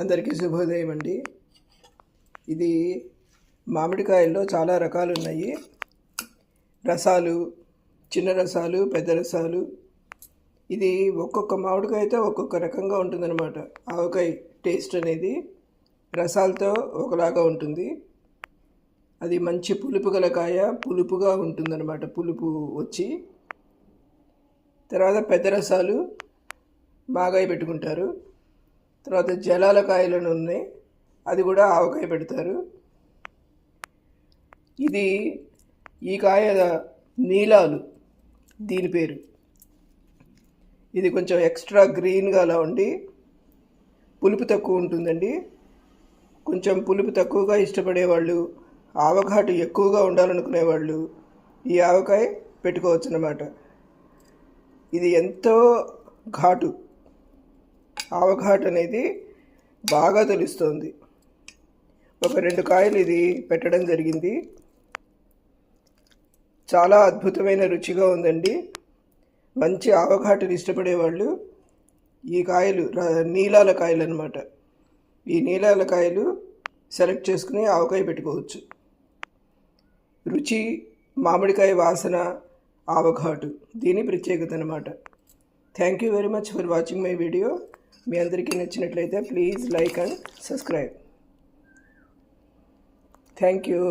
అందరికీ శుభోదయం అండి. ఇది మామిడికాయల్లో చాలా రకాలు ఉన్నాయి రసాలు చిన్న రసాలు పెద్ద రసాలు. ఇది ఒక్కొక్క మామిడికాయతో ఒక్కొక్క రకంగా ఉంటుందన్నమాట. ఆవకాయ టేస్ట్ అనేది రసాలతో ఒకలాగా ఉంటుంది. అది మంచి పులుపు గల కాయ పులుపుగా ఉంటుందన్నమాట పులుపు వచ్చి. తర్వాత పెద్ద రసాలు బాగా పెట్టుకుంటారు. తర్వాత జలాల కాయలను ఉన్నాయి. అది కూడా ఆవకాయ పెడతారు. ఇది ఈ కాయ నీలాలు దీని పేరు. ఇది కొంచెం ఎక్స్ట్రా గ్రీన్గా అలా ఉండి పులుపు తక్కువ ఉంటుందండి. కొంచెం పులుపు తక్కువగా ఇష్టపడేవాళ్ళు ఆవఘాటు ఎక్కువగా ఉండాలనుకునేవాళ్ళు ఈ ఆవకాయ పెట్టుకోవచ్చు అన్నమాట ఇది ఎంతో ఘాటు. ఆవఘాట్ అనేది బాగా తెలుస్తుంది. ఒక రెండు కాయలు ఇది పెట్టడం జరిగింది. చాలా అద్భుతమైన రుచిగా ఉందండి. మంచి ఆవఘాటుని ఇష్టపడే వాళ్ళు ఈ కాయలు నీలాల కాయలు అనమాట ఈ నీలాల కాయలు సెలెక్ట్ చేసుకుని ఆవకాయ పెట్టుకోవచ్చు. రుచి మామిడికాయ వాసన ఆవఘాటు దీని ప్రత్యేకత అనమాట thank you very much for watching my video. మీ అందరికీ నచ్చినట్లయితే please like and subscribe. Thank you.